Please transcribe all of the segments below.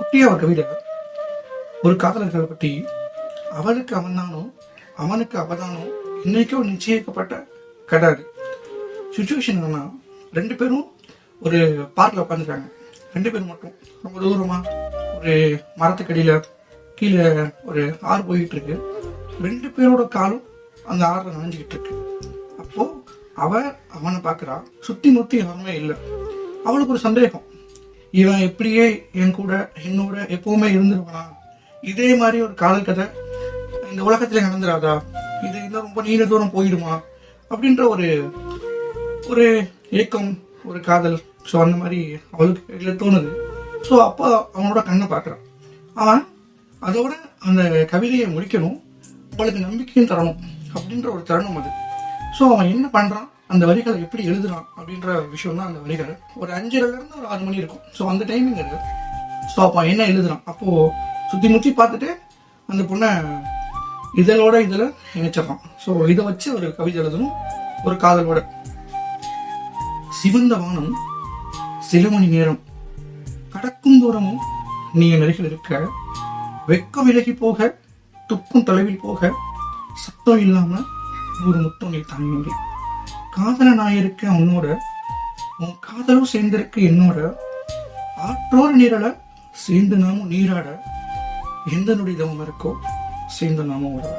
குட்டியாக ஒரு கவிதை ஒரு காதலர்களை பற்றி அவளுக்கு அவன்தானோ அவனுக்கு அவதானோ இன்னைக்கும் நிச்சயிக்கப்பட்ட கதை அது. சுச்சுவேஷன் என்னன்னா ரெண்டு பேரும் ஒரு பார்க்கில் உட்காந்துருக்காங்க ரெண்டு பேரும் மட்டும் ரொம்ப தூரமாக ஒரு மரத்துக்கடியில் கீழே ஒரு ஆறு போயிட்டு இருக்கு ரெண்டு பேரோட காலும் அந்த ஆறில் நனைஞ்சிக்கிட்டு இருக்கு அப்போது அவ அவனை பார்க்குறா. சுற்றி முற்றி யாருமே இல்லை. அவளுக்கு ஒரு சந்தேகம். இவன் எப்படியே என் கூட என்னோட எப்பவுமே இருந்துருவானா இதே மாதிரி ஒரு காதல் கதை இந்த உலகத்துல நடந்துராதா? இது இன்னும் ரொம்ப நீண்ட தூரம் போயிடுமா? அப்படின்ற ஒரு ஒரு ஏக்கம் ஒரு காதல். ஸோ அந்த மாதிரி அவளுக்கு இதில் தோணுது. ஸோ அப்போ அவனோட கண்ணை பார்க்குறான். அவன் அதோட அந்த கவிதையை முடிக்கணும். அவளுக்கு நம்பிக்கையும் தரணும். அப்படின்ற ஒரு தருணம் அது. ஸோ அவன் என்ன பண்ணுறான் அந்த வரிகளை எப்படி எழுதுறான் அப்படின்ற விஷயம் தான் அந்த வரிகள். ஒரு அஞ்சரைல இருந்து ஒரு ஆறு மணி இருக்கும். ஸோ அந்த டைமிங் அது ஸோ அப்போ என்ன எழுதுறான்? அப்போ சுற்றி முற்றி பார்த்துட்டு அந்த பொண்ணை இதழோட இதில் இணைச்சிடறான். ஸோ இதை வச்சு ஒரு கவிதை எழுதணும். ஒரு காதலோட சிவந்த வானம் சில மணி நேரம் கடக்கும் தூரமும் நீ என் அருகில் இருக்க வெக்கம் விலகி போக துக்கும் தொலைவில் போக சத்தம் இல்லாம ஒரு முத்தம் நீ தாங்கி காதல உன்னோட உன் காதலும் சேர்ந்திருக்க என்னோட ஆற்றோர் நீரல சேர்ந்து நாமும் நீராட எந்த நொடி இருக்கோ சேர்ந்து நாமும் ஒரு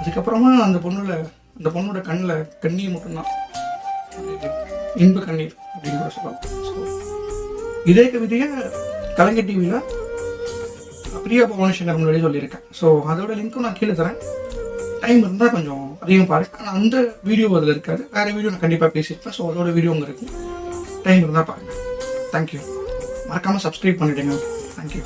அதுக்கப்புறமா அந்த பொண்ணுல அந்த பொண்ணோட கண்ணில் கண்ணீர் மட்டும்தான். இன்ப கண்ணீர் அப்படின்னு கூட சொல்லலாம். இதே கவிதையை கலைஞர் டிவியில் பிரியா பவனசங்கர் முன்னாடி சொல்லியிருக்கேன். ஸோ அதோட லிங்க்கும் நான் கீழே தரேன். டைம் இருந்தால் கொஞ்சம் அதிகம் பாருங்க ஆனால் அந்த வீடியோ அதில் இருக்காது. வேறு வீடியோ நான் கண்டிப்பாக பேசியிருப்பேன் ஸோ அதோட வீடியோ அங்கே இருக்கும் டைம் இருந்தால் பாருங்க தேங்க்யூ மறக்காமல் சப்ஸ்கிரைப் பண்ணிவிடுங்க தேங்க்யூ